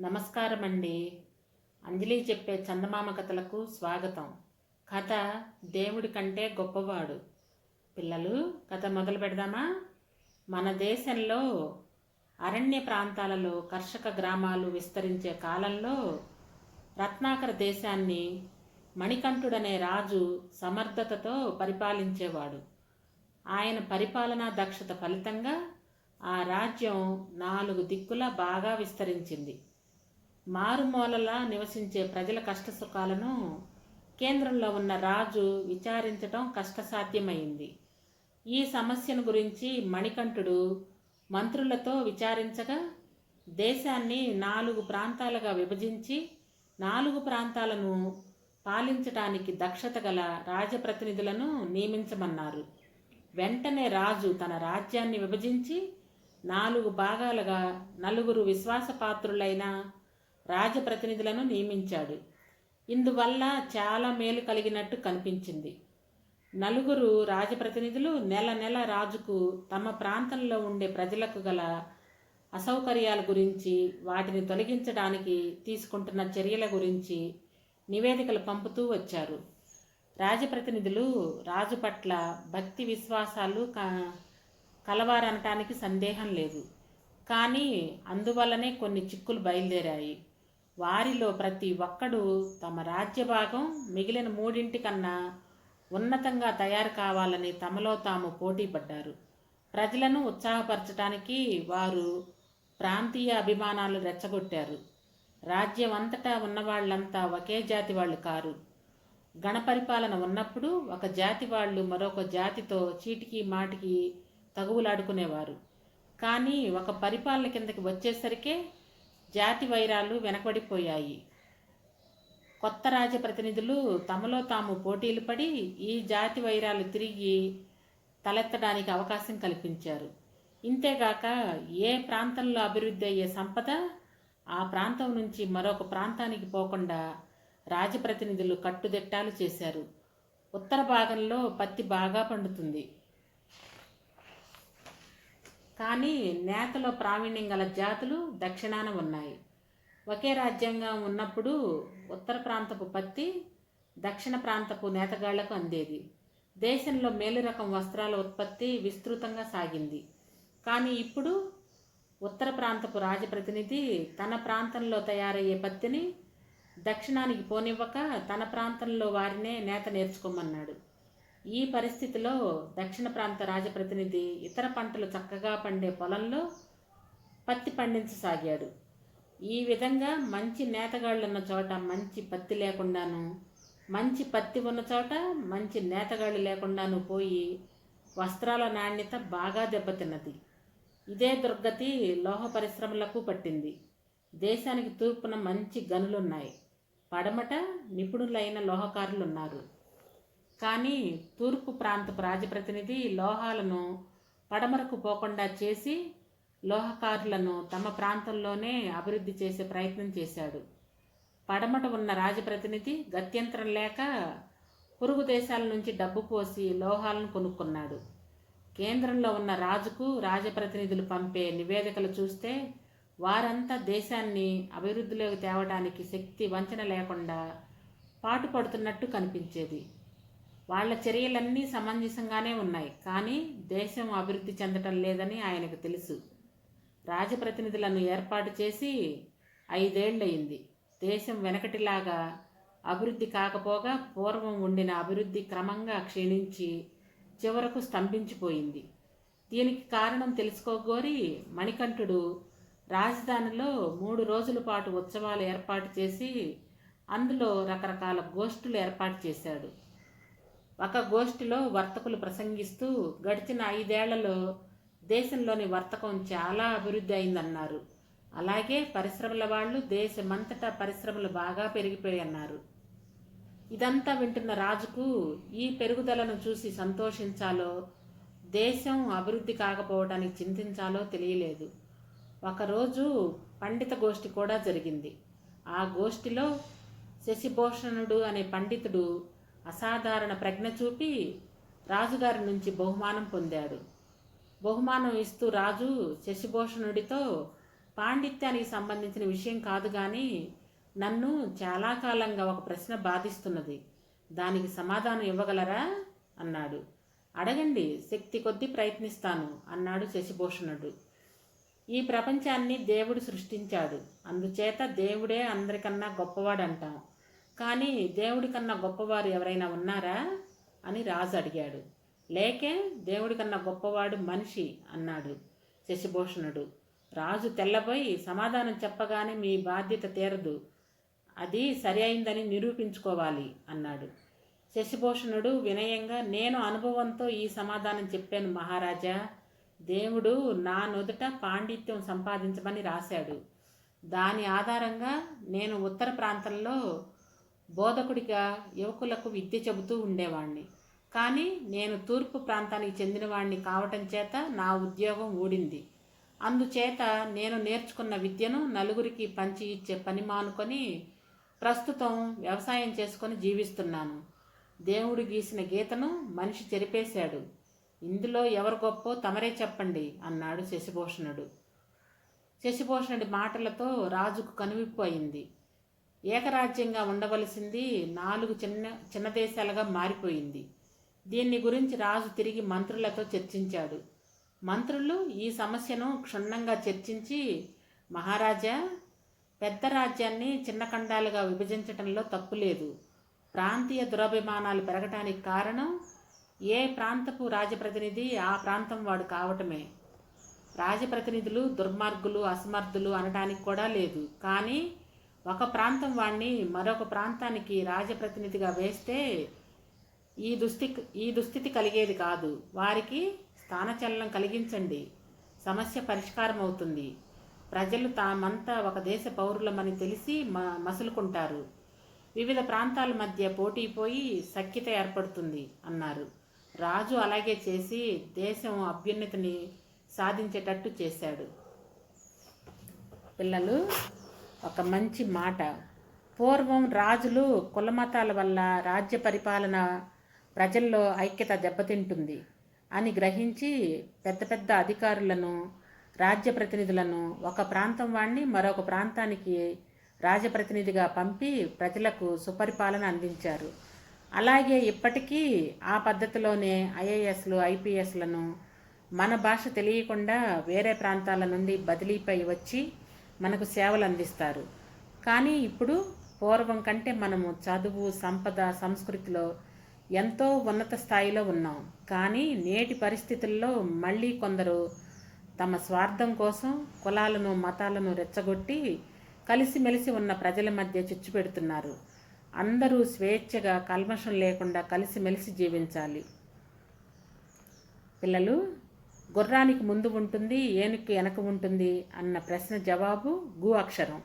నమస్కారం అండి అంజలి చెప్పే చందమామ కథలకు స్వాగతం. కథ దేవుడి కంటే గొప్పవాడు. పిల్లలు కథ మొదలు పెడదామా? మన దేశంలో అరణ్య ప్రాంతాలలో కర్షక గ్రామాలు విస్తరించే కాలంలో రత్నాకర దేశాన్ని మణికంఠుడనే రాజు సమర్థతతో పరిపాలించేవాడు. ఆయన పరిపాలనా దక్షత ఫలితంగా ఆ రాజ్యం నాలుగు దిక్కులా బాగా విస్తరించింది. మారుమూలలా నివసించే ప్రజల కష్టసుఖాలను కేంద్రంలో ఉన్న రాజు విచారించటం కష్టసాధ్యమైంది. ఈ సమస్యను గురించి మణికంఠుడు మంత్రులతో విచారించగా దేశాన్ని నాలుగు ప్రాంతాలుగా విభజించి నాలుగు ప్రాంతాలను పాలించటానికి దక్షత గల రాజప్రతినిధులను నియమించమన్నారు. వెంటనే రాజు తన రాజ్యాన్ని విభజించి నాలుగు భాగాలుగా నలుగురు విశ్వాసపాత్రులైన రాజప్రతినిధులను నియమించాడు. ఇందువల్ల చాలా మేలు కలిగినట్టు కనిపించింది. నలుగురు రాజప్రతినిధులు నెల నెల రాజుకు తమ ప్రాంతంలో ఉండే ప్రజలకు గల అసౌకర్యాల గురించి వాటిని తొలగించడానికి తీసుకుంటున్న చర్యల గురించి నివేదికలు పంపుతూ వచ్చారు. రాజప్రతినిధులు రాజు పట్ల భక్తి విశ్వాసాలు క కలవారనటానికి సందేహం లేదు. కానీ అందువల్లనే కొన్ని చిక్కులు బయలుదేరాయి. వారిలో ప్రతి ఒక్కడు తమ రాజ్య భాగం మిగిలిన మూడింటి కన్నా ఉన్నతంగా తయారు కావాలని తమలో తాము పోటీ పడ్డారు. ప్రజలను ఉత్సాహపరచడానికి వారు ప్రాంతీయ అభిమానాలు రెచ్చగొట్టారు. రాజ్యం అంతటా ఉన్నవాళ్ళంతా ఒకే జాతి వాళ్ళు కారు. గణపరిపాలన ఉన్నప్పుడు ఒక జాతి వాళ్ళు మరొక జాతితో చీటికి మాటికి తగువులాడుకునేవారు. కానీ ఒక పరిపాలన కిందకి వచ్చేసరికే జాతి వైరాలు వెనకబడిపోయాయి. కొత్త రాజప్రతినిధులు తమలో తాము పోటీలు పడి ఈ జాతి వైరాలు తిరిగి తలెత్తడానికి అవకాశం కల్పించారు. ఇంతేగాక ఏ ప్రాంతంలో అభివృద్ధి అయ్యే సంపద ఆ ప్రాంతం నుంచి మరొక ప్రాంతానికి పోకుండా రాజప్రతినిధులు కట్టుదిట్టాలు చేశారు. ఉత్తర భాగంలో పత్తి బాగా పండుతుంది. కానీ నేతలో ప్రావీణ్యం గల జాతులు దక్షిణాన ఉన్నాయి. ఒకే రాజ్యంగా ఉన్నప్పుడు ఉత్తర ప్రాంతపు పత్తి దక్షిణ ప్రాంతపు నేతగాళ్ళకు అందేది. దేశంలో మేలు రకం వస్త్రాల ఉత్పత్తి విస్తృతంగా సాగింది. కానీ ఇప్పుడు ఉత్తర ప్రాంతపు రాజప్రతినిధి తన ప్రాంతంలో తయారయ్యే పత్తిని దక్షిణానికి పోనివ్వక తన ప్రాంతంలో వారినే నేత నేర్చుకోమన్నాడు. ఈ పరిస్థితిలో దక్షిణ ప్రాంత రాజప్రతినిధి ఇతర పంటలు చక్కగా పండే పొలంలో పత్తి పండించసాగాడు. ఈ విధంగా మంచి నేతగాళ్ళున్న చోట మంచి పత్తి లేకుండాను మంచి పత్తి ఉన్న చోట మంచి నేతగాళ్ళు లేకుండాను పోయి వస్త్రాల నాణ్యత బాగా దెబ్బతిన్నది. ఇదే దుర్గతి లోహ పరిశ్రమలకు పట్టింది. దేశానికి తూర్పున మంచి గనులున్నాయి. పడమట నిపుణులైన లోహకారులు ఉన్నారు కానీ తూర్పు ప్రాంతపు రాజప్రతినిధి లోహాలను పడమరకు పోకుండా చేసి లోహకారులను తమ ప్రాంతంలోనే అభివృద్ధి చేసే ప్రయత్నం చేశాడు. పడమట ఉన్న రాజప్రతినిధి గత్యంతరం లేక పొరుగు దేశాల నుంచి డబ్బు పోసి లోహాలను కొనుక్కున్నాడు. కేంద్రంలో ఉన్న రాజుకు రాజప్రతినిధులు పంపే నివేదికలు చూస్తే వారంతా దేశాన్ని అభివృద్ధిలోకి తేవడానికి శక్తి వంచన లేకుండా పాటుపడుతున్నట్టు కనిపించేది. వాళ్ళ చర్యలన్నీ సమంజసంగానే ఉన్నాయి. కానీ దేశం అభివృద్ధి చెందటం లేదని ఆయనకు తెలుసు. రాజప్రతినిధులను ఏర్పాటు చేసి ఐదేళ్ళయింది. దేశం వెనకటిలాగా అభివృద్ధి కాకపోగా పూర్వం ఉండిన అభివృద్ధి క్రమంగా క్షీణించి చివరకు స్తంభించిపోయింది. దీనికి కారణం తెలుసుకోగోరి మణికంఠుడు రాజధానిలో మూడు రోజుల పాటు ఉత్సవాలు ఏర్పాటు చేసి అందులో రకరకాల గోష్ఠులు ఏర్పాటు చేశాడు. ఒక గోష్ఠిలో వర్తకులు ప్రసంగిస్తూ గడిచిన ఐదేళ్ళలో దేశంలోని వర్తకం చాలా అభివృద్ధి అయిందన్నారు. అలాగే పరిశ్రమల వాళ్ళు దేశమంతటా పరిశ్రమలు బాగా పెరిగిపోయన్నారు. ఇదంతా వింటున్న రాజుకు ఈ పెరుగుదలను చూసి సంతోషించాలో దేశం అభివృద్ధి కాకపోవడానికి చింతించాలో తెలియలేదు. ఒకరోజు పండిత గోష్ఠి కూడా జరిగింది. ఆ గోష్ఠిలో శశిభూషణుడు అనే పండితుడు అసాధారణ ప్రజ్ఞ చూపి రాజుగారి నుంచి బహుమానం పొందాడు. బహుమానం ఇస్తూ రాజు శశిభూషణుడితో పాండిత్యానికి సంబంధించిన విషయం కాదు కానీ నన్ను చాలా కాలంగా ఒక ప్రశ్న బాధిస్తున్నది. దానికి సమాధానం ఇవ్వగలరా? అన్నాడు. అడగండి శక్తి కొద్దీ ప్రయత్నిస్తాను అన్నాడు శశిభూషణుడు. ఈ ప్రపంచాన్ని దేవుడు సృష్టించాడు. అందుచేత దేవుడే అందరికన్నా గొప్పవాడు అంటాం కానీ దేవుడి కన్నా గొప్పవారు ఎవరైనా ఉన్నారా? అని రాజు అడిగాడు. లేకే దేవుడి కన్నా గొప్పవాడు మనిషి అన్నాడు శశిభూషణుడు. రాజు తెల్లబోయి సమాధానం చెప్పగానే మీ బాధ్యత తీరదు. అది సరి అయిందని నిరూపించుకోవాలి అన్నాడు. శశిభూషణుడు వినయంగా నేను అనుభవంతో ఈ సమాధానం చెప్పాను మహారాజా. దేవుడు నా నుదుట పాండిత్యం సంపాదించమని రాశాడు. దాని ఆధారంగా నేను ఉత్తర ప్రాంతంలో బోధకుడిగా యువకులకు విద్య చెబుతూ ఉండేవాణ్ణి. కానీ నేను తూర్పు ప్రాంతానికి చెందినవాణ్ణి కావటం చేత నా ఉద్యోగం ఊడింది. అందుచేత నేను నేర్చుకున్న విద్యను నలుగురికి పంచి ఇచ్చే పని మానుకొని ప్రస్తుతం వ్యవసాయం చేసుకొని జీవిస్తున్నాను. దేవుడు గీసిన గీతను మనిషి చెరిపేశాడు. ఇందులో ఎవరు గొప్పో తమరే చెప్పండి అన్నాడు శశిభూషణుడు. శశిభూషణుడి మాటలతో రాజుకు కనువిప్పు అయింది ఏకరాజ్యంగా ఉండవలసింది నాలుగు చిన్న చిన్న దేశాలుగా మారిపోయింది. దీన్ని గురించి రాజు తిరిగి మంత్రులతో చర్చించాడు. మంత్రులు ఈ సమస్యను క్షుణ్ణంగా చర్చించి మహారాజా పెద్ద రాజ్యాన్ని చిన్న ఖండాలుగా విభజించడంలో తప్పు లేదు ప్రాంతీయ దురభిమానాలు పెరగటానికి కారణం ఏ ప్రాంతపు రాజప్రతినిధి ఆ ప్రాంతం వాడు కావటమే. రాజప్రతినిధులు దుర్మార్గులు అసమర్థులు అనడానికి కూడా లేదు. కానీ ఒక ప్రాంతం వాణ్ణి మరొక ప్రాంతానికి రాజప్రతినిధిగా వేస్తే ఈ దుస్థితి ఈ దుస్థితి కలిగేది కాదు. వారికి స్థానచలనం కలిగించండి. సమస్య పరిష్కారం అవుతుంది ప్రజలు తామంతా ఒక దేశ పౌరులమని తెలిసి మ మసులుకుంటారు. వివిధ ప్రాంతాల మధ్య పోటీ పోయి సఖ్యత ఏర్పడుతుంది అన్నారు. రాజు అలాగే చేసి దేశం అభ్యున్నతిని సాధించేటట్టు చేశాడు. పిల్లలు ఒక మంచి మాట. పూర్వం రాజులు కులమతాల వల్ల రాజ్య పరిపాలన ప్రజల్లో ఐక్యత దెబ్బతింటుంది అని గ్రహించి పెద్ద పెద్ద అధికారులను రాజ్య ప్రతినిధులను ఒక ప్రాంతం వాణ్ణి మరొక ప్రాంతానికి రాజప్రతినిధిగా పంపి ప్రజలకు సుపరిపాలన అందించారు. అలాగే ఇప్పటికీ ఆ పద్ధతిలోనే ఐఏఎస్లు ఐపీఎస్లను మన భాష తెలియకుండా వేరే ప్రాంతాల నుండి బదిలీపై వచ్చి మనకు సేవలు అందిస్తారు. కానీ ఇప్పుడు పూర్వం కంటే మనము చదువు సంపద సంస్కృతిలో ఎంతో ఉన్నత స్థాయిలో ఉన్నాం. కానీ నేటి పరిస్థితుల్లో మళ్ళీ కొందరు తమ స్వార్థం కోసం కులాలను మతాలను రెచ్చగొట్టి కలిసిమెలిసి ఉన్న ప్రజల మధ్య చిచ్చు పెడుతున్నారు. అందరూ స్వేచ్ఛగా కల్మషం లేకుండా కలిసిమెలిసి జీవించాలి. పిల్లలు గుర్రానికి ముందు ఉంటుంది ఏనుక్కి వెనక ఉంటుంది అన్న ప్రశ్న జవాబు గు అక్షరం.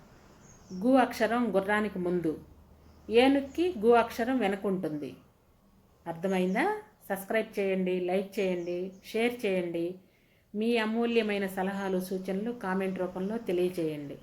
గు అక్షరం గుర్రానికి ముందు. ఏనుక్కి గు అక్షరం వెనక ఉంటుంది. అర్థమైందా? సబ్స్క్రైబ్ చేయండి లైక్ చేయండి షేర్ చేయండి. మీ అమూల్యమైన సలహాలు సూచనలు కామెంట్ రూపంలో తెలియచేయండి